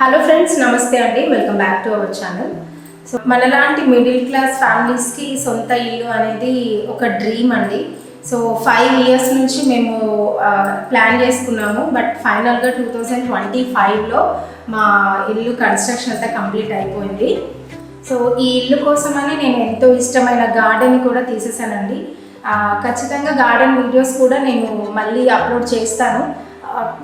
Hello friends నమస్తే అండి. Welcome back to our channel so మనలాంటి మిడిల్ క్లాస్ ఫ్యామిలీస్కి సొంత ఇల్లు అనేది ఒక డ్రీమ్ అండి. సో ఫైవ్ ఇయర్స్ నుంచి మేము ప్లాన్ చేసుకున్నాము. బట్ ఫైనల్గా టూ థౌజండ్ ట్వంటీ ఫైవ్లో మా ఇల్లు కన్స్ట్రక్షన్ అంతా కంప్లీట్ అయిపోయింది. సో ఈ ఇల్లు కోసమని నేను ఎంతో ఇష్టమైన గార్డెన్ కూడా తీసేసానండి. ఖచ్చితంగా గార్డెన్ వీడియోస్ కూడా నేను మళ్ళీ అప్లోడ్ చేస్తాను.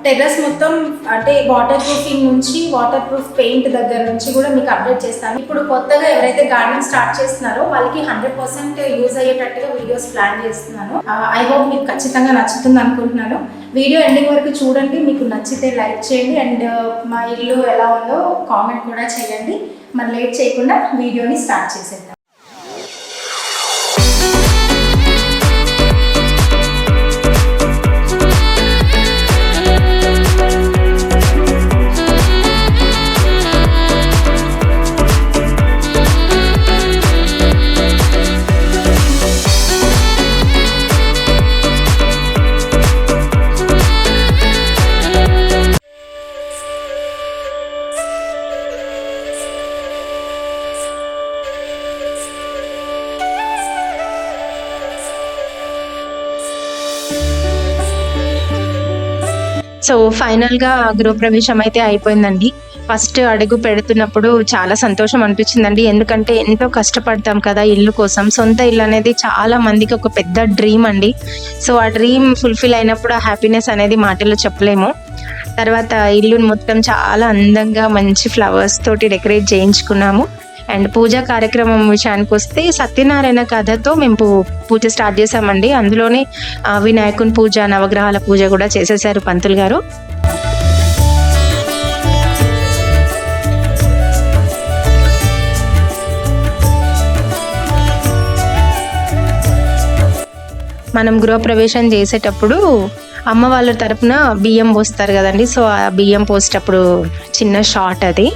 టెర్రస్ మొత్తం అంటే వాటర్ ప్రూఫింగ్ నుంచి వాటర్ ప్రూఫ్ పెయింట్ దగ్గర నుంచి కూడా మీకు అప్డేట్ చేస్తాను. ఇప్పుడు కొత్తగా ఎవరైతే గార్డెన్ స్టార్ట్ చేస్తున్నారో వాళ్ళకి హండ్రెడ్ పర్సెంట్ యూజ్ అయ్యేటట్టుగా వీడియోస్ ప్లాన్ చేస్తున్నాను. ఐ హోప్ మీకు ఖచ్చితంగా నచ్చుతుంది అనుకుంటున్నాను. వీడియో ఎండింగ్ వరకు చూడండి మీకు నచ్చితే లైక్ చేయండి. అండ్ uh, మా ఇల్లు ఎలా ఉందో కామెంట్ కూడా చేయండి. మరి లేట్ చేయకుండా వీడియోని స్టార్ట్ చేసేద్దాం. సో ఫైనల్గా గృహప్రవేశం అయితే అయిపోయిందండి. ఫస్ట్ అడుగు పెడుతున్నప్పుడు చాలా సంతోషం అనిపించిందండి. ఎందుకంటే ఎంతో కష్టపడతాం కదా ఇల్లు కోసం. సొంత ఇల్లు అనేది చాలా మందికి ఒక పెద్ద డ్రీమ్ అండి. సో ఆ డ్రీమ్ ఫుల్ఫిల్ అయినప్పుడు ఆ హ్యాపీనెస్ అనేది మాటల్లో చెప్పలేము. తర్వాత ఇల్లుని మొత్తం చాలా అందంగా మంచి ఫ్లవర్స్ తోటి డెకరేట్ చేయించుకున్నాము. అండ్ పూజా కార్యక్రమం విషయానికి వస్తే సత్యనారాయణ కథతో మేము పూజ స్టార్ట్ చేసామండి అందులోనే వినాయకుని పూజ నవగ్రహాల పూజ కూడా చేసేసారు పంతులు గారు. మనం గృహప్రవేశం చేసేటప్పుడు అమ్మ వాళ్ళ తరపున బియ్యం పోస్తారు కదండి. సో ఆ బియ్యం పోసేటప్పుడు చిన్న షార్ట్ అది.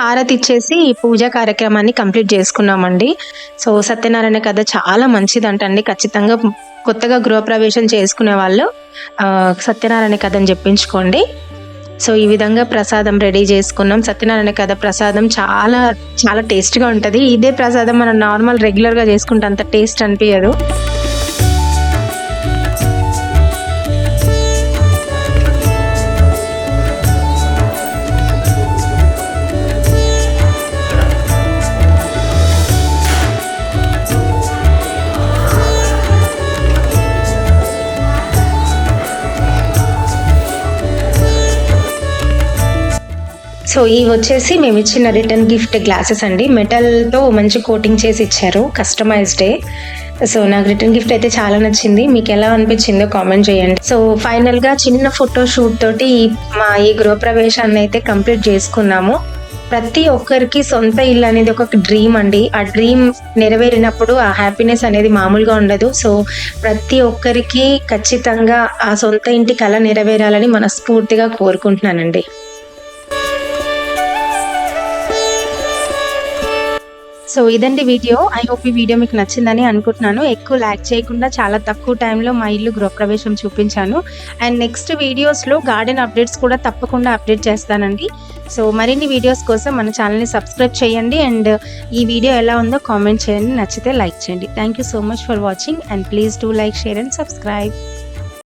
హారతి ఇచ్చేసి పూజా కార్యక్రమాన్ని కంప్లీట్ చేసుకున్నామండి. సో సత్యనారాయణ కథ చాలా మంచిదంటండి ఖచ్చితంగా కొత్తగా గృహప్రవేశం చేసుకునే వాళ్ళు సత్యనారాయణ సత్యనారాయణ కథని చెప్పించుకోండి. సో ఈ విధంగా ప్రసాదం రెడీ చేసుకున్నాం. సత్యనారాయణ కథ ప్రసాదం చాలా చాలా టేస్ట్గా ఉంటుంది. ఇదే ప్రసాదం మనం నార్మల్ రెగ్యులర్గా చేసుకుంటే అంత టేస్ట్ అనిపించదు సో ఇవి వచ్చేసి మేము ఇచ్చిన రిటర్న్ గిఫ్ట్ గ్లాసెస్ అండి. మెటల్తో మంచి కోటింగ్ చేసి ఇచ్చారు కస్టమైజ్డే సో నాకు రిటర్న్ గిఫ్ట్ అయితే చాలా నచ్చింది. మీకు ఎలా అనిపించిందో కామెంట్ చేయండి. సో ఫైనల్గా చిన్న ఫోటో షూట్ తోటి మా ఈ గృహప్రవేశాన్ని అయితే కంప్లీట్ చేసుకున్నాము. ప్రతి ఒక్కరికి సొంత ఇల్లు అనేది ఒక డ్రీమ్ అండి. ఆ డ్రీమ్ నెరవేరినప్పుడు ఆ హ్యాపీనెస్ అనేది మామూలుగా ఉండదు. సో ప్రతి ఒక్కరికి ఖచ్చితంగా ఆ సొంత ఇంటి కళ నెరవేరాలని మనస్ఫూర్తిగా కోరుకుంటున్నానండి. సో ఇదండి వీడియో. ఐ హోప్ ఈ వీడియో మీకు నచ్చిందని అనుకుంటున్నాను. ఎక్కువ ల్యాక్ చేయకుండా చాలా తక్కువ టైంలో మా ఇల్లు గృహప్రవేశం చూపించాను. అండ్ నెక్స్ట్ వీడియోస్లో గార్డెన్ అప్డేట్స్ కూడా తప్పకుండా అప్డేట్ చేస్తానండి. సో మరిన్ని వీడియోస్ కోసం మన ఛానల్ని సబ్స్క్రైబ్ చేయండి. అండ్ ఈ వీడియో ఎలా ఉందో కామెంట్ చేయండి. నచ్చితే లైక్ చేయండి. Thank you so much for watching and please do like share and subscribe